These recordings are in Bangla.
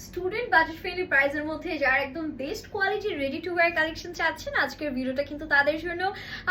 স্টুডেন্ট বাজেট ফ্রেন্ডলি প্রাইসের মধ্যে যারা একদম best quality ready to wear collection চাচ্ছেন। আজকের ভিডিওটা কিন্তু তাদের জন্য।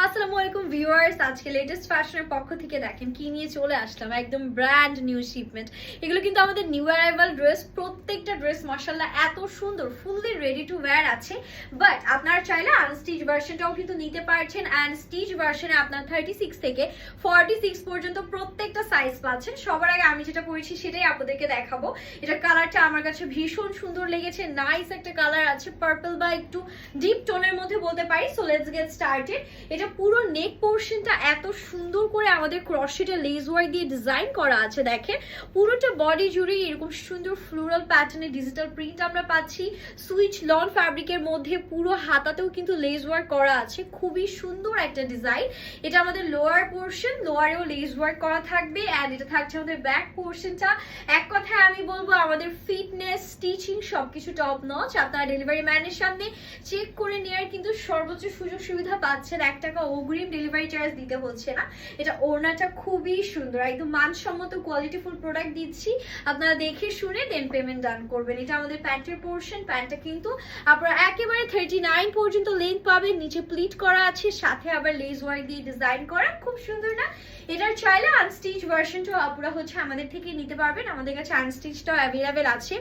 আসসালামু আলাইকুম ভিউয়ার্স, আজকে লেটেস্ট ফ্যাশনের পক্ষ থেকে দেখেন কি নিয়ে চলে আসলাম। একদম ব্র্যান্ড নিউ শিপমেন্ট এগুলো কিন্তু আমাদের নিউ অ্যারাইভাল ড্রেস প্রত্যেকটা ড্রেস মাসাল্লাহ এত সুন্দর ফুললি রেডি টু ওয়্যার আছে। বাট আপনারা চাইলে আনস্টিচ ভার্সনটাও কিন্তু নিতে পারছেন। অ্যান্ড স্টিচ ভার্সনে আপনার থার্টি সিক্স থেকে ফর্টি সিক্স পর্যন্ত প্রত্যেকটা সাইজ পাচ্ছেন। সবার আগে আমি যেটা পরেছি সেটাই আপনাদেরকে দেখাবো। এটা কালারটা আমার কাছে ভীষণ সুন্দর লেগেছে নাইস একটা কালার আছে পার্পল বা একটু ডিপ টোনের মধ্যে বলতে পারি। সো লেটস গেট স্টার্টেড এটা পুরো নেক পোর্শনটা এত সুন্দর করে আমাদের ক্রসশিটে লেজ ওয়ার্ক দিয়ে ডিজাইন করা আছে, দেখেন। পুরোটা বডি জুড়ে এরকম সুন্দর ফ্লোরাল প্যাটার্নে ডিজিটাল প্রিন্ট আমরা পাচ্ছি। সুইচ লন ফ্যাব্রিকের মধ্যে পুরো হাতাতেও কিন্তু লেজ ওয়ার্ক করা আছে। খুবই সুন্দর একটা ডিজাইন এটা আমাদের লোয়ার পোর্শন লোয়ারেও লেজ ওয়ার্ক করা থাকবে। অ্যান্ড এটা থাকছে আমাদের ব্যাক পোর্শনটা এক কথায় আমি বলব, আমাদের ফিটনেস স্টিচিং সবকিছু টপ নচ আপনারা ডেলিভারি ম্যানের সামনে চেক করে নেওয়ার কিন্তু সর্বোচ্চ সুযোগ সুবিধা পাচ্ছেন এক টাকা অগ্রিম ডেলিভারি চার্জ দিতে হচ্ছে না। এটা ওড়নাটা খুবই সুন্দর একদম মানসম্মত কোয়ালিটিফুল প্রোডাক্ট দিচ্ছি। আপনারা দেখে শুনে দেন পেমেন্ট ডান করবেন। এটা আমাদের প্যান্টের পোর্শন প্যান্টটা কিন্তু আপনারা একেবারে থার্টি নাইন পর্যন্ত লেন্থ পাবেন, নিচে প্লিট করা আছে, সাথে আবার লেস ওয়ার্ক দিয়ে ডিজাইন করা, খুব সুন্দর না? এটার চাইলে আনস্টিচ ভার্সনটাও আপনারা হচ্ছে আমাদের থেকে নিতে পারবেন। আমাদের কাছে আনস্টিচটাও অ্যাভেলেবেল আছে।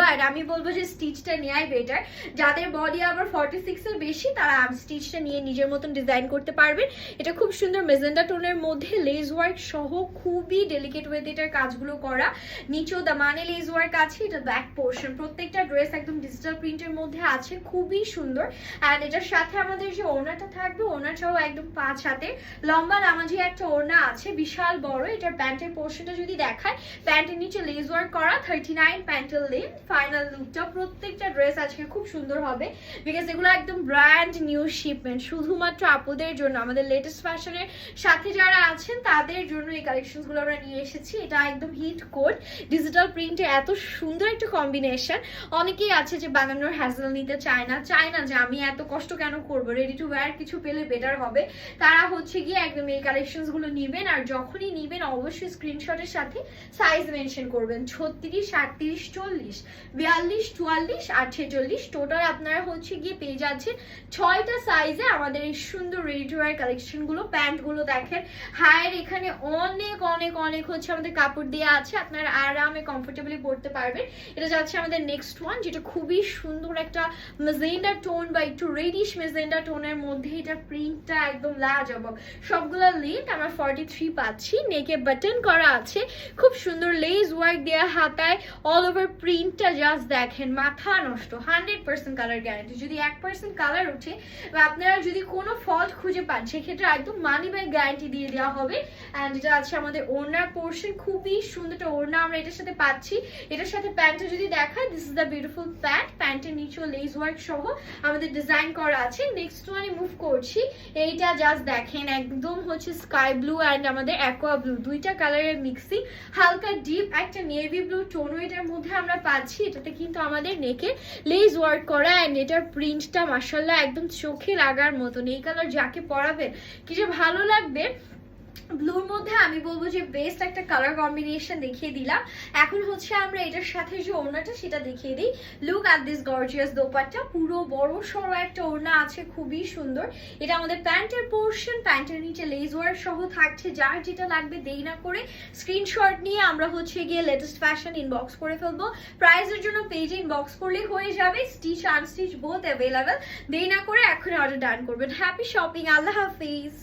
বাট আমি বলব যে স্টিচটা নেওয়াই বেটার যাদের বডি আবার ফর্টি সিক্সের বেশি, তারা আনস্টিচটা নিয়ে নিজের মতন ডিজাইন করতে পারবেন। এটা খুব সুন্দর মেজেন্ডা টোনের মধ্যে লেস ওয়ার্ক সহ খুবই ডেলিকেট ওয়েতে এটার কাজগুলো করা। নিচেও দামানে লেস ওয়ার্ক আছে, এটা ব্যাক পোর্শন প্রত্যেকটা ড্রেস একদম ডিজিটাল প্রিন্টের মধ্যে আছে, খুবই সুন্দর। অ্যান্ড এটার সাথে আমাদের যে ওড়নাটা থাকবে, ওড়নাটাও একদম পাঁচ হাতে লম্বা নামাজি একটা ওড়না আছে, বিশাল বড়। এটার প্যান্টের পোর্শনটা যদি দেখায় প্যান্টের নিচে লেজ ওয়ার্ক করা থার্টি নাইন প্যান্টের লেন ফাইনাল লুকটা প্রত্যেকটা ড্রেস আজকে খুব সুন্দর হবে বিকজ এগুলো একদম ব্র্যান্ড নিউ শিপমেন্ট শুধুমাত্র আপুদের জন্য, আমাদের লেটেস্ট ফ্যাশনের সাথে যারা আছেন, তাদের জন্য এই কালেকশনগুলো আমরা নিয়ে এসেছি। এটা একদম হিট কোড ডিজিটাল প্রিন্টে এত সুন্দর একটা কম্বিনেশন অনেকেই আছে যে বানানোর হ্যাজেল নিতে চায় না চায় না যে আমি এত কষ্ট কেন করব? রেডি টু ওয়্যার কিছু পেলে বেটার হবে। তারা হচ্ছে গিয়ে একদম এই কালেকশনসগুলো নিবেন, আর যখনই নিবেন, অবশ্যই স্ক্রিনশটের সাথে সাইজ মেনশন করবেন, ছত্রিশ, আটত্রিশ, চল্লিশ। বিয়াল্লিশ চুয়াল্লিশ আর ছেচল্লিশ। টোটাল আপনারা হচ্ছে গিয়ে পেয়ে যাচ্ছেন ছয়টা সাইজে আমাদের এই সুন্দর রেডি টু ওয়্যার কালেকশনগুলো প্যান্টগুলো দেখেন। হায়ের এখানে অনেক অনেক অনেক হচ্ছে আমাদের কাপড় দেওয়া আছে। আপনারা আরামে কমফোর্টেবলি পরতে পারবেন। এটা যাচ্ছে আমাদের নেক্সট ওয়ান যেটা খুবই সুন্দর একটা মেজেন্ডা টোন বা একটু রেডিশ মেজেন্ডা টোনের মধ্যে এটা প্রিন্টটা একদম লাজবাব। সবগুলো লেন্থ আমরা ফর্টি থ্রি পাচ্ছি নেকে বাটন করা আছে। খুব সুন্দর লেজ ওয়ার্ক দেওয়া হাতায় অল ওভার প্রিন্টটা জাস্ট দেখেন, মাথা নষ্ট হান্ড্রেড পার্সেন্ট কালার গ্যারান্টি যদি এক পার্সেন্ট কালার ওঠে, বা আপনারা যদি কোনো ফল্ট খুঁজে পান, সেক্ষেত্রে একদম মানি ব্যাগ গ্যারান্টি দিয়ে দেওয়া হবে। অ্যান্ড এটা আছে আমাদের ওড়নার পোর্শন খুবই সুন্দর একটা ওড়না আমরা এটার সাথে পাচ্ছি। এটার সাথে প্যান্টটা যদি দেখায় this is the beautiful pant প্যান্টের নিচেও লেস ওয়ার্ক সহ আমাদের ডিজাইন করা আছে। নেক্সট ওয়ানে মুভ করছি। এইটা জাস্ট দেখেন, একদম হচ্ছে স্কাই ব্লু অ্যান্ড আমাদের অ্যাকোয়া ব্লু দুইটা কালারের মিক্সিং হালকা ডিপ একটা নেভি ব্লু টোনও এটার মধ্যে আমরা পাচ্ছি এটাতে কিন্তু আমাদের নেকে লেজ ওয়ার্ক করা অ্যান্ড এটার প্রিন্টটা মাসাল্লাহ একদম চোখে লাগার মতন। এই কালার যাকে পরাবেন, কি যে ভালো লাগবে। ব্লুর মধ্যে আমি বলব যে বেস্ট একটা কালার কম্বিনেশন দেখিয়ে দিলাম। এখন হচ্ছে আমরা এটার সাথে যে ওড়নাটা, সেটা দেখিয়ে দিই। Look at this gorgeous dupatta. পুরো বড় সড়ো একটা ওড়না আছে, খুবই সুন্দর। এটা আমাদের প্যান্টের পোর্শন প্যান্টের নিচে লেজ ওয়ার্ক সহ থাকছে। যার যেটা লাগবে দেই না করে স্ক্রিনশট নিয়ে আমরা হচ্ছে গিয়ে লেটেস্ট ফ্যাশন ইনবক্স করে ফেলব। প্রাইসের জন্য পেজে ইনবক্স করলে হয়ে যাবে। স্টিচ আনস্টিচ বোথ অ্যাভেলেবেল দেই না করে এখন অর্ডার ডান করবেন। হ্যাপি শপিং আল্লাহ হাফিজ!